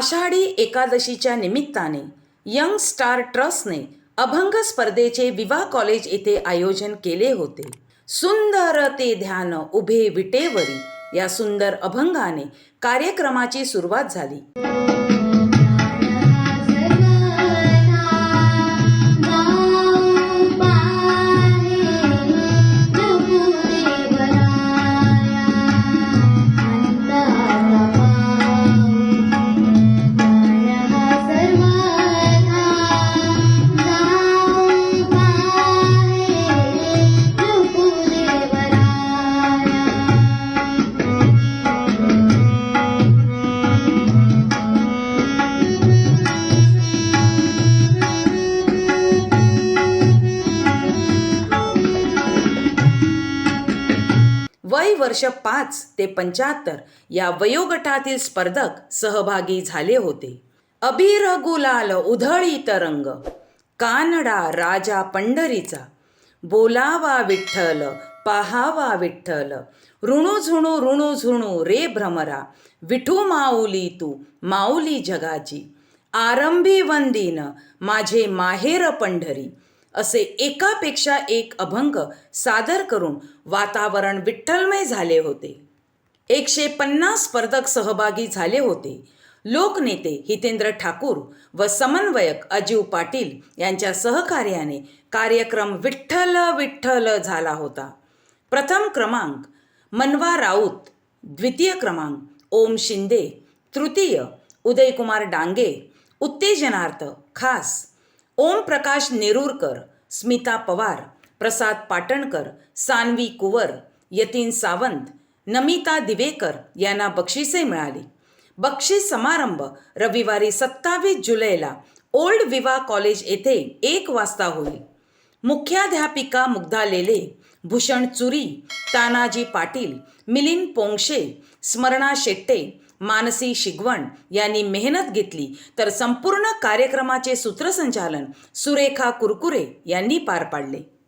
आषाढी एकादशीच्या निमित्ताने young star ट्रस्टने अभंग स्पर्धेचे विवा कॉलेज येथे आयोजन केले होते. सुंदर ते ध्यान उभे विटेवरी या सुंदर अभंगाने कार्यक्रमाची सुरुवात झाली. वय वर्ष पाच ते पंच्याहत्तर या वयोगटातील स्पर्धक सहभागी झाले होते. अबीर गुलाल उधळी तरंग कानडा राजा पंढरीचा बोलावा विठ्ठल पाहावा विठ्ठल ऋणू झुणू ऋणू झुणू रे भ्रमरा विठू माऊली तू माऊली जगाची आरंभी वंदीन माझे माहेर पंढरी असे एकापेक्षा एक अभंग सादर करून वातावरण विठ्ठलमय झाले होते. एकशे पन्नास स्पर्धक सहभागी झाले होते. लोकनेते हितेंद्र ठाकूर व समन्वयक अजीव पाटील यांच्या सहकार्याने कार्यक्रम विठ्ठल विठ्ठल झाला होता. प्रथम क्रमांक मनवा राऊत द्वितीय क्रमांक ओम शिंदे तृतीय उदयकुमार डांगे उत्तेजनार्थ खास ओम प्रकाश स्मिता पवार प्रसाद पाटणकर सानवी कुवर यतीन सावंत नमिता दिवेकर यांना बक्षिसे मिळाली. बक्षीस समारंभ रविवारी सत्तावीस जुलैला ओल्ड विवा कॉलेज येथे एक वाजता होईल. मुख्याध्यापिका मुग्धा लेले भूषण चुरी तानाजी पाटील मिलिंद पोंगशे स्मरणा शेट्टे मानसी शिगवण यांनी मेहनत घेतली तर संपूर्ण कार्यक्रमाचे सूत्रसंचालन सुरेखा कुरकुरे यांनी पार पाडले.